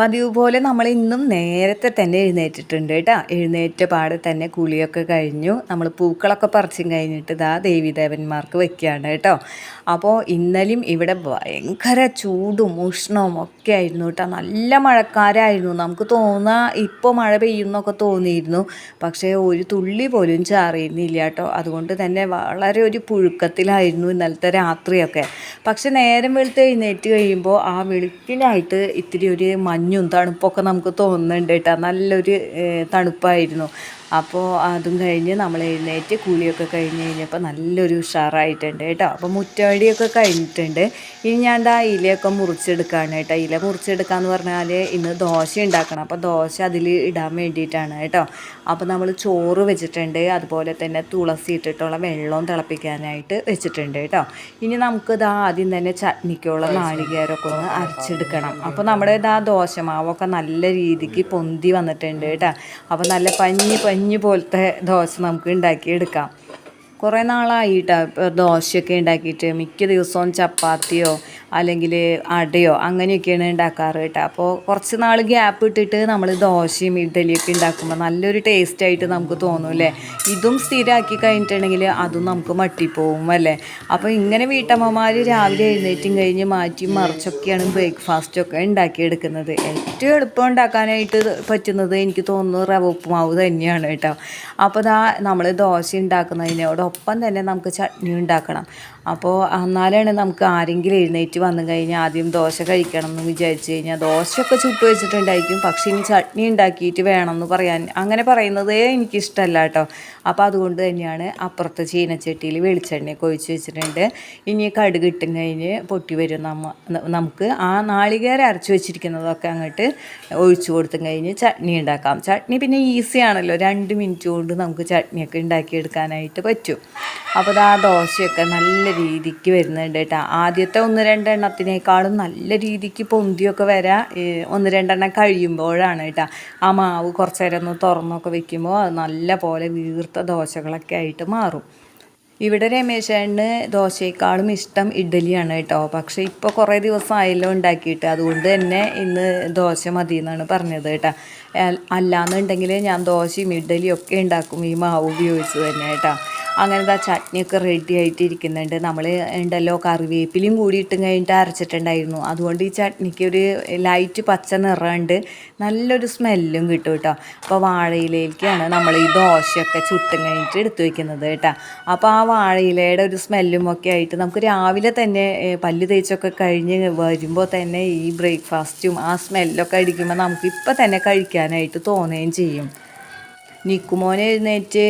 പതിവ് പോലെ നമ്മൾ ഇന്നും നേരത്തെ തന്നെ എഴുന്നേറ്റിട്ടുണ്ട് കേട്ടോ. എഴുന്നേറ്റ പാടെ തന്നെ കുളിയൊക്കെ കഴിഞ്ഞു. നമ്മൾ പൂക്കളൊക്കെ പറിച്ചും കഴിഞ്ഞിട്ട് ഇതാ ദേവീദേവന്മാർക്ക് വെക്കുകയാണ് കേട്ടോ. അപ്പോൾ ഇന്നലെയും ഇവിടെ ഭയങ്കര ചൂടും ഉഷ്ണവും ഒക്കെ ആയിരുന്നു കേട്ടോ. നല്ല മഴക്കാരായിരുന്നു. നമുക്ക് തോന്നാ ഇപ്പോൾ മഴ പെയ്യുന്നൊക്കെ തോന്നിയിരുന്നു. പക്ഷേ ഒരു തുള്ളി പോലും ചാറിയിരുന്നില്ല കേട്ടോ. അതുകൊണ്ട് തന്നെ വളരെ ഒരു പുഴുക്കത്തിലായിരുന്നു ഇന്നലത്തെ രാത്രിയൊക്കെ. പക്ഷെ നേരം വെളുത്ത് എഴുന്നേറ്റ് കഴിയുമ്പോൾ ആ വെളുപ്പിനായിട്ട് ഇത്തിരി ഒരു മഞ്ഞും തണുപ്പൊക്കെ നമുക്ക് തോന്നുന്നുണ്ട് കേട്ടോ. നല്ലൊരു തണുപ്പായിരുന്നു. അപ്പോൾ അതും കഴിഞ്ഞ് നമ്മൾ എഴുന്നേറ്റ് കൂലിയൊക്കെ കഴിഞ്ഞ് കഴിഞ്ഞപ്പോൾ നല്ലൊരു ഉഷാറായിട്ടുണ്ട് കേട്ടോ. അപ്പോൾ മുറ്റവടിയൊക്കെ കഴിഞ്ഞിട്ടുണ്ട്. ഇനി ഞാൻ ദാ ഇലയൊക്കെ മുറിച്ചെടുക്കുകയാണ് കേട്ടോ. ഇല മുറിച്ചെടുക്കാന്ന് പറഞ്ഞാൽ ഇന്ന് ദോശ ഉണ്ടാക്കണം. അപ്പോൾ ദോശ അതിൽ ഇടാൻ വേണ്ടിയിട്ടാണ് കേട്ടോ. അപ്പോൾ നമ്മൾ ചോറ് വെച്ചിട്ടുണ്ട്. അതുപോലെ തന്നെ തുളസി ഇട്ടിട്ടുള്ള വെള്ളവും തിളപ്പിക്കാനായിട്ട് വെച്ചിട്ടുണ്ട് കേട്ടോ. ഇനി നമുക്ക് ഇതാ ആദ്യം തന്നെ ചട്നിക്കുള്ള നാളികേരമൊക്കെ ഒന്ന് അരച്ചെടുക്കണം. അപ്പോൾ നമ്മുടെ ഇതാ ദോശമാവൊക്കെ നല്ല രീതിക്ക് പൊന്തി വന്നിട്ടുണ്ട് കേട്ടോ. അപ്പോൾ നല്ല പഞ്ഞി പഞ്ഞി പോലത്തെ ദോശ നമുക്ക് ഉണ്ടാക്കിയെടുക്കാം. കുറേ നാളായിട്ടാണ് ഇപ്പോൾ ദോശയൊക്കെ ഉണ്ടാക്കിയിട്ട്. മിക്ക ദിവസവും ചപ്പാത്തിയോ അല്ലെങ്കിൽ അടയോ അങ്ങനെയൊക്കെയാണ് ഉണ്ടാക്കാറ് കേട്ടോ. അപ്പോൾ കുറച്ച് നാൾ ഗ്യാപ്പ് ഇട്ടിട്ട് നമ്മൾ ദോശയും ഇഡ്ഡലിയൊക്കെ ഉണ്ടാക്കുമ്പോൾ നല്ലൊരു ടേസ്റ്റ് ആയിട്ട് നമുക്ക് തോന്നും അല്ലേ? ഇതും സ്ഥിരമാക്കി കഴിഞ്ഞിട്ടുണ്ടെങ്കിൽ അതും നമുക്ക് മട്ടിപ്പോവും അല്ലേ? അപ്പോൾ ഇങ്ങനെ വീട്ടമ്മമാർ രാവിലെ എഴുന്നേറ്റും കഴിഞ്ഞ് മാറ്റി മറിച്ചൊക്കെയാണ് ബ്രേക്ക്ഫാസ്റ്റൊക്കെ ഉണ്ടാക്കിയെടുക്കുന്നത്. ഏറ്റവും എളുപ്പം ഉണ്ടാക്കാനായിട്ട് പറ്റുന്നത് എനിക്ക് തോന്നുന്നു റവ ഉപ്പുമാവ് തന്നെയാണ് കേട്ടോ. അപ്പോൾ ദാ നമ്മൾ ദോശ ഉണ്ടാക്കുന്നതിനോടൊപ്പം തന്നെ നമുക്ക് ചട്നി ഉണ്ടാക്കണം. അപ്പോൾ എന്നാലാണ് നമുക്ക് ആരെങ്കിലും എഴുന്നേറ്റ് വന്നു കഴിഞ്ഞാൽ ആദ്യം ദോശ കഴിക്കണം എന്ന് വിചാരിച്ചു കഴിഞ്ഞാൽ ദോശയൊക്കെ ചുട്ട് വെച്ചിട്ടുണ്ടായിരിക്കും. പക്ഷേ ഇനി ചട്നി ഉണ്ടാക്കിയിട്ട് എന്ന് പറയാൻ അങ്ങനെ പറയുന്നതേ എനിക്കിഷ്ടമല്ല കേട്ടോ. അപ്പോൾ അതുകൊണ്ട് തന്നെയാണ് അപ്പുറത്തെ ചീനച്ചട്ടിയിൽ വെളിച്ചെണ്ണയൊക്കെ ഒഴിച്ച് വെച്ചിട്ടുണ്ട്. ഇനി കടുക് ഇട്ടും കഴിഞ്ഞ് പൊട്ടി വരും നമ്മ നമുക്ക് ആ നാളികേരം അരച്ച് വെച്ചിരിക്കുന്നതൊക്കെ അങ്ങോട്ട് ഒഴിച്ചു കൊടുത്തും കഴിഞ്ഞ് ചട്നി ഉണ്ടാക്കാം. ചട്നി പിന്നെ ഈസിയാണല്ലോ രണ്ട് മിനിറ്റ് കൊണ്ട് നമുക്ക് ചട്നിയൊക്കെ ഉണ്ടാക്കിയെടുക്കാനായിട്ട് പറ്റും. അപ്പോൾ ആ ദോശയൊക്കെ നല്ല രീതിക്ക് വരുന്നുണ്ട് കേട്ടോ. ആദ്യത്തെ ഒന്ന് രണ്ടെണ്ണത്തിനേക്കാളും നല്ല രീതിക്ക് പൊന്തിയൊക്കെ വരാം ഈ ഒന്ന് രണ്ടെണ്ണം കഴിയുമ്പോഴാണ് കേട്ടോ. ആ മാവ് കുറച്ച് നേരം ഒന്ന് തുറന്നൊക്കെ വെക്കുമ്പോൾ അത് നല്ല പോലെ വീർത്ത ദോശകളൊക്കെ ആയിട്ട് മാറും. ഇവിടെ രമേശേണ് ദോശയേക്കാളും ഇഷ്ടം ഇഡ്ഡലിയാണ് കേട്ടോ. പക്ഷേ ഇപ്പോൾ കുറേ ദിവസമായല്ലോ ഉണ്ടാക്കിയിട്ട്. അതുകൊണ്ട് തന്നെ ഇന്ന് ദോശ മതി എന്നാണ് പറഞ്ഞത് കേട്ടോ. അല്ലാന്നുണ്ടെങ്കിൽ ഞാൻ ദോശയും ഇഡ്ഡലിയും ഒക്കെ ഉണ്ടാക്കും ഈ മാവ് ഉപയോഗിച്ച് തന്നെ കേട്ടോ. അങ്ങനെ ദാ ചട്നിയൊക്കെ റെഡി ആയിട്ടിരിക്കുന്നുണ്ട്. നമ്മൾ ഉണ്ടല്ലോ കറിവേപ്പിലയും കൂടി ഇട്ടും കഴിഞ്ഞിട്ട് അരച്ചിട്ടുണ്ടായിരുന്നു. അതുകൊണ്ട് ഈ ചട്നിക്ക് ഒരു ലൈറ്റ് പച്ച നിറമുണ്ട് നല്ലൊരു സ്മെല്ലും കിട്ടും കേട്ടോ അപ്പോൾ വാഴയിലേക്കാണ് നമ്മൾ ഈ ദോശയൊക്കെ ചുട്ടും കഴിഞ്ഞിട്ട് എടുത്തു വയ്ക്കുന്നത് കേട്ടോ അപ്പോൾ ആ വാഴയിലയുടെ ഒരു സ്മെല്ലും ഒക്കെ ആയിട്ട് നമുക്ക് രാവിലെ തന്നെ പല്ല് തേച്ചൊക്കെ കഴിഞ്ഞ് വരുമ്പോൾ തന്നെ ഈ ബ്രേക്ക്ഫാസ്റ്റും ആ സ്മെല്ലൊക്കെ അടിക്കുമ്പോൾ നമുക്ക് ഇപ്പം തന്നെ കഴിക്കാനായിട്ട് തോന്നുകയും ചെയ്യും. നിക്കുമോൻ എഴുന്നേറ്റ്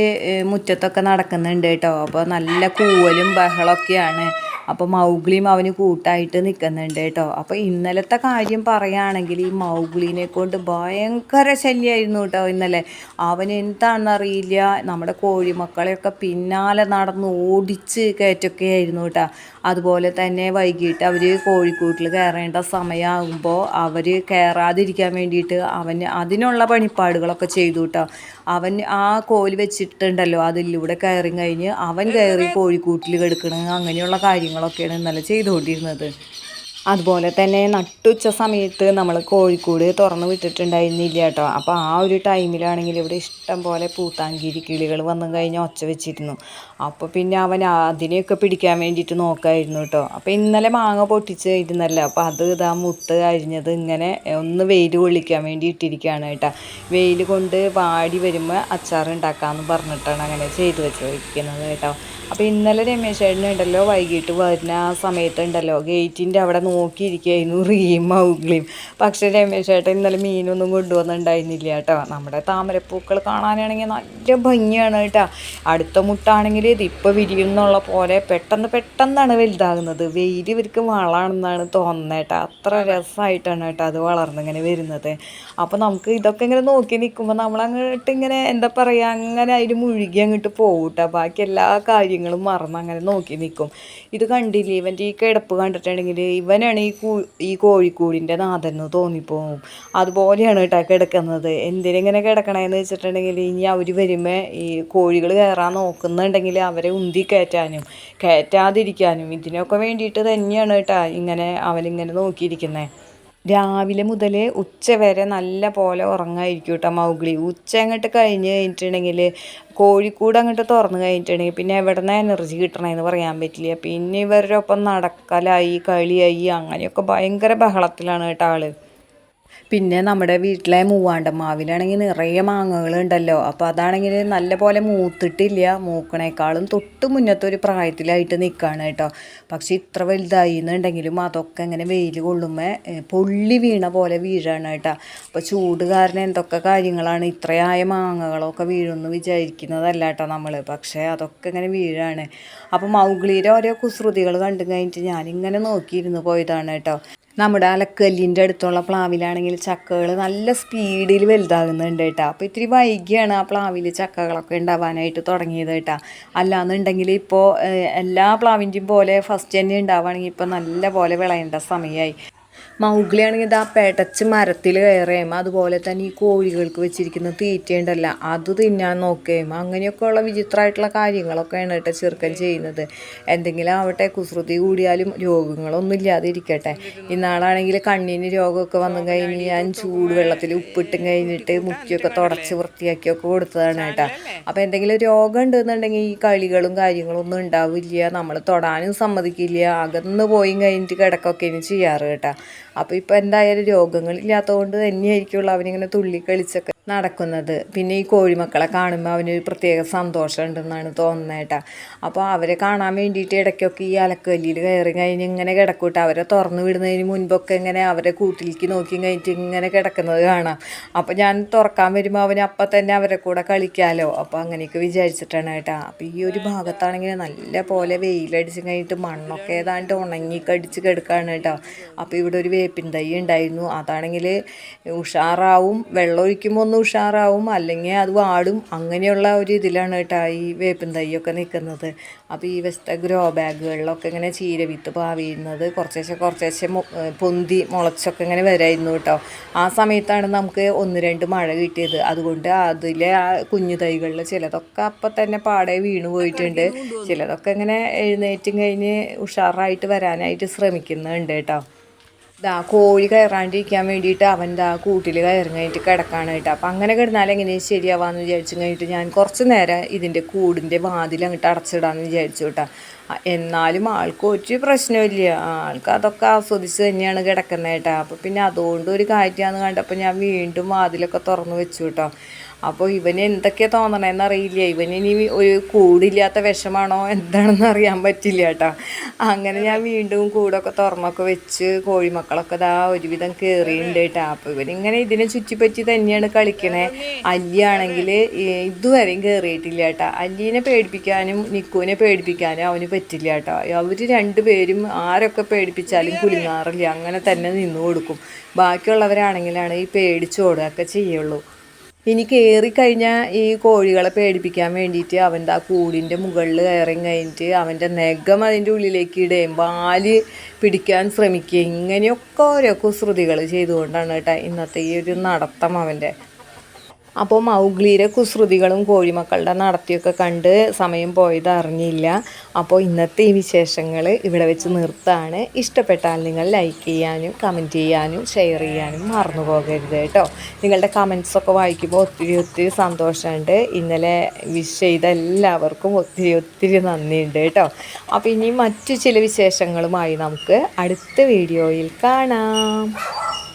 മുറ്റത്തൊക്കെ നടക്കുന്നുണ്ട് കേട്ടോ. അപ്പോൾ നല്ല കൂവലും ബഹളമൊക്കെയാണ് അപ്പോൾ മൗഗ്ലിയും അവന് കൂട്ടായിട്ട് നിൽക്കുന്നുണ്ട് കേട്ടോ. അപ്പോൾ ഇന്നലത്തെ കാര്യം പറയുകയാണെങ്കിൽ ഈ മൗഗ്ലിനെ കൊണ്ട് ഭയങ്കര ശല്യമായിരുന്നു കേട്ടോ ഇന്നലെ. അവൻ എന്താണെന്നറിയില്ല. നമ്മുടെ കോഴിമക്കളെയൊക്കെ പിന്നാലെ നടന്ന് ഓടിച്ച് കയറ്റൊക്കെ ആയിരുന്നു കേട്ടോ. അതുപോലെ തന്നെ വൈകിട്ട് അവർ കോഴിക്കൂട്ടിൽ കയറേണ്ട സമയമാകുമ്പോൾ അവർ കയറാതിരിക്കാൻ വേണ്ടിയിട്ട് അവന് അതിനുള്ള പണിപ്പാടുകളൊക്കെ ചെയ്തു കേട്ടോ. അവൻ ആ കോൽ വെച്ചിട്ടുണ്ടല്ലോ അതിലൂടെ കയറി കഴിഞ്ഞ് അവൻ കയറി കോഴിക്കൂട്ടിൽ കിടക്കണ അങ്ങനെയുള്ള കാര്യങ്ങളൊക്കെയാണ് ഇന്നലെ ചെയ്തുകൊണ്ടിരുന്നത്. അതുപോലെ തന്നെ നട്ടുച്ച സമയത്ത് നമ്മൾ കോഴിക്കോട് തുറന്ന് വിട്ടിട്ടുണ്ടായിരുന്നില്ല കേട്ടോ. അപ്പോൾ ആ ഒരു ടൈമിലാണെങ്കിൽ ഇവിടെ ഇഷ്ടം പോലെ പൂത്താങ്കിരി കിളികൾ വന്നു കഴിഞ്ഞാൽ ഒച്ച വെച്ചിരുന്നു. അപ്പോൾ പിന്നെ അവൻ അതിനെയൊക്കെ പിടിക്കാൻ വേണ്ടിയിട്ട് നോക്കായിരുന്നു കേട്ടോ. അപ്പോൾ ഇന്നലെ മാങ്ങ പൊട്ടിച്ച് ഇരുന്നല്ലോ? അപ്പോൾ അത് ഇതാ മുത്ത് അരിഞ്ഞത് ഇങ്ങനെ ഒന്ന് വെയിൽ കൊള്ളിക്കാൻ വേണ്ടി ഇട്ടിരിക്കുകയാണ് കേട്ടോ. വെയിൽ കൊണ്ട് വാടി വരുമ്പോൾ അച്ചാർ ഉണ്ടാക്കാമെന്ന് പറഞ്ഞിട്ടാണ് അങ്ങനെ ചെയ്തു വെച്ചിരിക്കുന്നത് കേട്ടോ. അപ്പോൾ ഇന്നലെ രമേശ് ഉണ്ടല്ലോ വൈകിട്ട് വരുന്ന ആ സമയത്തുണ്ടല്ലോ ഗേറ്റിന്റെ അവിടെ നോക്കിയിരിക്കുകയായിരുന്നു റീം മൗഗ്ലിയും പക്ഷേ രമേശ് ചേട്ടൻ ഇന്നലെ മീനൊന്നും കൊണ്ടുവന്നിട്ടുണ്ടായിരുന്നില്ല കേട്ടോ. നമ്മുടെ താമരപ്പൂക്കൾ കാണാനാണെങ്കിൽ നല്ല ഭംഗിയാണ് കേട്ടോ. അടുത്ത മുട്ടാണെങ്കിൽ ഇത് ഇപ്പോൾ വിരിയുന്നുള്ള പോലെ പെട്ടെന്ന് പെട്ടെന്നാണ് വലുതാകുന്നത്. വെയിൽ ഇവർക്ക് വളമാണെന്നാണ് തോന്നുന്നത് അത്ര രസമായിട്ടാണ് കേട്ടോ അത് വളർന്നിങ്ങനെ വരുന്നത്. അപ്പോൾ നമുക്ക് ഇതൊക്കെ ഇങ്ങനെ നോക്കി നിൽക്കുമ്പോൾ നമ്മളങ്ങോട്ട് ഇങ്ങനെ എന്താ പറയുക അങ്ങനെ അതിൽ മുഴുകി അങ്ങോട്ട് പോകും കേട്ടോ. ബാക്കി എല്ലാ കാര്യങ്ങളും കാര്യങ്ങളും മറന്ന് അങ്ങനെ നോക്കി നിൽക്കും ഇത് കണ്ടില്ലേ? ഇവന്റെ ഈ കിടപ്പ് കണ്ടിട്ടുണ്ടെങ്കിൽ ഇവനാണ് ഈ കൂ ഈ കോഴിക്കൂടിന്റെ നാഥനെന്ന് തോന്നിപ്പോവും. അതുപോലെയാണ് കേട്ടോ കിടക്കുന്നത്. എന്തിനെങ്ങനെ കിടക്കണമെന്ന് വെച്ചിട്ടുണ്ടെങ്കിൽ ഇനി അവർ വരുമ്പോൾ ഈ കോഴികൾ കയറാൻ നോക്കുന്നുണ്ടെങ്കിൽ അവരെ ഉന്തി കയറ്റാനും കയറ്റാതിരിക്കാനും ഇതിനൊക്കെ വേണ്ടിയിട്ട് തന്നെയാണ് കേട്ടോ ഇങ്ങനെ അവനിങ്ങനെ നോക്കിയിരിക്കുന്നത് രാവിലെ മുതൽ ഉച്ച വരെ നല്ല പോലെ ഉറങ്ങായിരിക്കും കേട്ടോ മൗഗ്ലി. ഉച്ച അങ്ങോട്ട് കഴിഞ്ഞ് കഴിഞ്ഞിട്ടുണ്ടെങ്കിൽ കോഴിക്കൂട് അങ്ങോട്ട് തുറന്ന് കഴിഞ്ഞിട്ടുണ്ടെങ്കിൽ പിന്നെ എവിടെ നിന്ന് എനർജി കിട്ടണമെന്ന് പറയാൻ പറ്റില്ല. പിന്നെ ഇവരുടെ ഒപ്പം നടക്കലായി കളിയായി അങ്ങനെയൊക്കെ ഭയങ്കര ബഹളത്തിലാണ് കേട്ടോ ആൾ. പിന്നെ നമ്മുടെ വീട്ടിലെ മൂവാണ്ട മാവിലാണെങ്കിൽ നിറയെ മാങ്ങകളുണ്ടല്ലോ. അപ്പോൾ അതാണെങ്കിൽ നല്ല പോലെ മൂത്തിട്ടില്ല. മൂക്കണേക്കാളും തൊട്ട് മുന്നത്തെ ഒരു പ്രായത്തിലായിട്ട് നിൽക്കുകയാണ് കേട്ടോ. പക്ഷേ ഇത്ര വലുതായി എന്നുണ്ടെങ്കിലും അതൊക്കെ ഇങ്ങനെ വെയിൽ കൊള്ളുമ്പോൾ പൊള്ളി വീണ പോലെ വീഴാണ് കേട്ടോ. അപ്പോൾ ചൂട് കാരണം എന്തൊക്കെ കാര്യങ്ങളാണ് ഇത്രയായ മാങ്ങകളൊക്കെ വീഴുമെന്ന് വിചാരിക്കുന്നതല്ല കേട്ടോ നമ്മൾ പക്ഷേ അതൊക്കെ ഇങ്ങനെ വീഴാണ്. അപ്പോൾ മൗഗ്ലിയുടെ ഓരോ കുസൃതികൾ കണ്ടു കഴിഞ്ഞിട്ട് ഞാനിങ്ങനെ നോക്കിയിരുന്നു പോയതാണ് കേട്ടോ. നമ്മുടെ അലക്കല്ലിന്റെ അടുത്തുള്ള പ്ലാവിലാണെങ്കിൽ ചക്കകൾ നല്ല സ്പീഡിൽ വലുതാകുന്നുണ്ട് കേട്ടോ. അപ്പോൾ ഇത്തിരി വൈകിയാണ് ആ പ്ലാവിൽ ചക്കകളൊക്കെ ഉണ്ടാവാനായിട്ട് തുടങ്ങിയത് കേട്ടോ. അല്ലാന്നുണ്ടെങ്കിൽ ഇപ്പോൾ എല്ലാ പ്ലാവിന്റെയും പോലെ ഫസ്റ്റ് തന്നെ ഉണ്ടാവുകയാണെങ്കിൽ ഇപ്പോൾ നല്ല പോലെ വിളയേണ്ട സമയമായി മൗഗ്ലിയാണെങ്കിൽ ഇതാ പെടച്ച് മരത്തിൽ കയറുകയും അതുപോലെ തന്നെ ഈ കോഴികൾക്ക് വെച്ചിരിക്കുന്ന തീറ്റയുണ്ടല്ല അത് തിന്നാൻ നോക്കുകയും അങ്ങനെയൊക്കെയുള്ള വിചിത്രമായിട്ടുള്ള കാര്യങ്ങളൊക്കെയാണ് കേട്ടോ ചെറുക്കൻ ചെയ്യുന്നത്. എന്തെങ്കിലും ആവട്ടെ കുസൃതി കൂടിയാലും രോഗങ്ങളൊന്നും ഇല്ലാതിരിക്കട്ടെ. ഇന്നാളാണെങ്കിൽ കണ്ണിന് രോഗമൊക്കെ വന്നു കഴിഞ്ഞ് ഞാൻ ചൂടുവെള്ളത്തിൽ ഉപ്പിട്ടും കഴിഞ്ഞിട്ട് മുക്കിയൊക്കെ തുടച്ച് വൃത്തിയാക്കിയൊക്കെ കൊടുത്തതാണ് കേട്ടോ. അപ്പോൾ എന്തെങ്കിലും രോഗം ഉണ്ടെന്നുണ്ടെങ്കിൽ ഈ കളികളും കാര്യങ്ങളും ഒന്നും ഉണ്ടാവില്ല നമ്മൾ തൊടാനും സമ്മതിക്കില്ല അകന്ന് പോയി കഴിഞ്ഞിട്ട് കിടക്കൊക്കെ ഇനി ചെയ്യാറ് കേട്ടോ. അപ്പോൾ ഇപ്പോൾ എന്തായാലും രോഗങ്ങളില്ലാത്തതുകൊണ്ട് തന്നെയായിരിക്കുള്ളൂ അവനിങ്ങനെ തുള്ളി കളിച്ചൊക്കെ. നടക്കുന്നത്. പിന്നെ ഈ കോഴിമക്കളെ കാണുമ്പോൾ അവനൊരു പ്രത്യേക സന്തോഷമുണ്ടെന്നാണ് തോന്നുന്നത് കേട്ടോ. അപ്പോൾ അവരെ കാണാൻ വേണ്ടിയിട്ട് ഇടയ്ക്കൊക്കെ ഈ അലക്കല്ലിയിൽ കയറി കഴിഞ്ഞ് ഇങ്ങനെ കിടക്കൂട്ടോ അവരെ തുറന്നു വിടുന്നതിന് മുൻപൊക്കെ ഇങ്ങനെ അവരെ കൂട്ടിലേക്ക് നോക്കി കഴിഞ്ഞിട്ട് ഇങ്ങനെ കിടക്കുന്നത് കാണാം. അപ്പോൾ ഞാൻ തുറക്കാൻ വരുമ്പോൾ അവന് അപ്പം തന്നെ അവരെ കൂടെ കളിക്കാമല്ലോ അപ്പോൾ അങ്ങനെയൊക്കെ വിചാരിച്ചിട്ടാണ് കേട്ടോ. അപ്പോൾ ഈ ഒരു ഭാഗത്താണെങ്കിൽ നല്ല പോലെ വെയിലടിച്ച് കഴിഞ്ഞിട്ട് മണ്ണൊക്കെ ഏതാണ്ട് ഉണങ്ങി കടിച്ച് കിടക്കുകയാണ് കേട്ടോ. അപ്പോൾ ഇവിടെ ഒരു വേപ്പിൻ തൈ ഉണ്ടായിരുന്നു. അതാണെങ്കിൽ ഉഷാറാവും. വെള്ളം ഒഴിക്കുമ്പോൾ ഒന്ന് ഉഷാറാവും അല്ലെങ്കിൽ അത് വാടും. അങ്ങനെയുള്ള ഒരു ഇതിലാണ് കേട്ടോ ഈ വേപ്പിൻ തൈയൊക്കെ നിൽക്കുന്നത്. അപ്പോൾ ഈ വെസ്റ്റ ഗ്രോ ബാഗുകളിലൊക്കെ ഇങ്ങനെ ചീര വിത്ത് പാവിയുന്നത് കുറച്ചേശ്ശെ കുറച്ചേശ്ശെ പൊന്തി മുളച്ചൊക്കെ ഇങ്ങനെ വരായിരുന്നു കേട്ടോ. ആ സമയത്താണ് നമുക്ക് ഒന്ന് രണ്ട് മഴ കിട്ടിയത്. അതുകൊണ്ട് അതിലെ ആ കുഞ്ഞു തൈകളിൽ ചിലതൊക്കെ അപ്പം തന്നെ പാടെ വീണു പോയിട്ടുണ്ട്. ചിലതൊക്കെ ഇങ്ങനെ എഴുന്നേറ്റും കഴിഞ്ഞ് ഉഷാറായിട്ട് വരാനായിട്ട് ശ്രമിക്കുന്നുണ്ട് കേട്ടോ. ദാ കോഴി കയറാണ്ടിരിക്കാൻ വേണ്ടിയിട്ട് അവൻ ദാ കൂട്ടിൽ കയറി കഴിഞ്ഞിട്ട് കിടക്കാണ് കേട്ടോ. അപ്പം അങ്ങനെ കിടന്നാൽ എങ്ങനെ ശരിയാവാന്ന് വിചാരിച്ചു കഴിഞ്ഞിട്ട് ഞാൻ കുറച്ച് നേരം ഇതിന്റെ കൂടിന്റെ വാതിൽ അങ്ങോട്ട് അടച്ചിടാമെന്ന് വിചാരിച്ചു കേട്ടോ. എന്നാലും ആൾക്ക് ഒരു പ്രശ്നമില്ല. ആൾക്ക് അതൊക്കെ ആസ്വദിച്ച് തന്നെയാണ് കിടക്കുന്നത് കേട്ടോ. അപ്പോൾ പിന്നെ അതുകൊണ്ട് ഒരു കാര്യമാണെന്ന് കണ്ടപ്പോൾ ഞാൻ വീണ്ടും വാതിലൊക്കെ തുറന്നു വെച്ചു കേട്ടോ. അപ്പോൾ ഇവന് എന്തൊക്കെയാണ് തോന്നണമെന്ന് അറിയില്ല. ഇനി ഒരു കൂടില്ലാത്ത വിഷമാണോ എന്താണെന്ന് അറിയാൻ പറ്റില്ല കേട്ടോ. അങ്ങനെ ഞാൻ വീണ്ടും കൂടൊക്കെ തുറന്നൊക്കെ വെച്ച് കോഴിമക്കളൊക്കെ ഇതാ ഒരുവിധം കയറിയിട്ടുണ്ട് കേട്ടോ. അപ്പോൾ ഇവനിങ്ങനെ ഇതിനെ ചുറ്റിപ്പറ്റി തന്നെയാണ് കളിക്കണേ. അല്ലിയാണെങ്കിൽ ഇതുവരെയും കയറിയിട്ടില്ല കേട്ടോ. അല്ലീനെ പേടിപ്പിക്കാനും നിക്കുവിനെ പേടിപ്പിക്കാനും അവന് പറ്റില്ല കേട്ടോ. അവർ രണ്ടുപേരും ആരൊക്കെ പേടിപ്പിച്ചാലും കുലുങ്ങാറില്ല. അങ്ങനെ തന്നെ നിന്നു കൊടുക്കും. ബാക്കിയുള്ളവരാണെങ്കിലാണ് ഈ പേടിച്ചോടുകയൊക്കെ ചെയ്യുള്ളൂ. ഇനി കയറിക്കഴിഞ്ഞാൽ ഈ കോഴികളെ പേടിപ്പിക്കാൻ വേണ്ടിയിട്ട് അവന്റെ ആ കൂടിന്റെ മുകളിൽ കയറി കഴിഞ്ഞിട്ട് അവന്റെ നഖം അതിന്റെ ഉള്ളിലേക്ക് ഇടുകയും വാൽ പിടിക്കാൻ ശ്രമിക്കുകയും ഇങ്ങനെയൊക്കെ ഓരോ കുസൃതികൾ ചെയ്തുകൊണ്ടാണ് കേട്ടോ ഇന്നത്തെ ഈ ഒരു നടത്തം അവന്റെ. അപ്പോൾ മൗഗ്ലിയുടെ കുസൃതികളും കോഴിമക്കളുടെ നടത്തിയൊക്കെ കണ്ട് സമയം പോയത് അറിഞ്ഞില്ല. അപ്പോൾ ഇന്നത്തെ ഈ വിശേഷങ്ങൾ ഇവിടെ വെച്ച് നിർത്താണ്. ഇഷ്ടപ്പെട്ടാൽ നിങ്ങൾ ലൈക്ക് ചെയ്യാനും കമന്റ് ചെയ്യാനും ഷെയർ ചെയ്യാനും മറന്നു പോകരുത് കേട്ടോ. നിങ്ങളുടെ കമൻസൊക്കെ വായിക്കുമ്പോൾ ഒത്തിരി ഒത്തിരി സന്തോഷമുണ്ട്. ഇന്നലെ വിഷ് ചെയ്ത എല്ലാവർക്കും ഒത്തിരി ഒത്തിരി നന്ദിയുണ്ട് കേട്ടോ. അപ്പോൾ ഇനി മറ്റു ചില വിശേഷങ്ങളുമായി നമുക്ക് അടുത്ത വീഡിയോയിൽ കാണാം.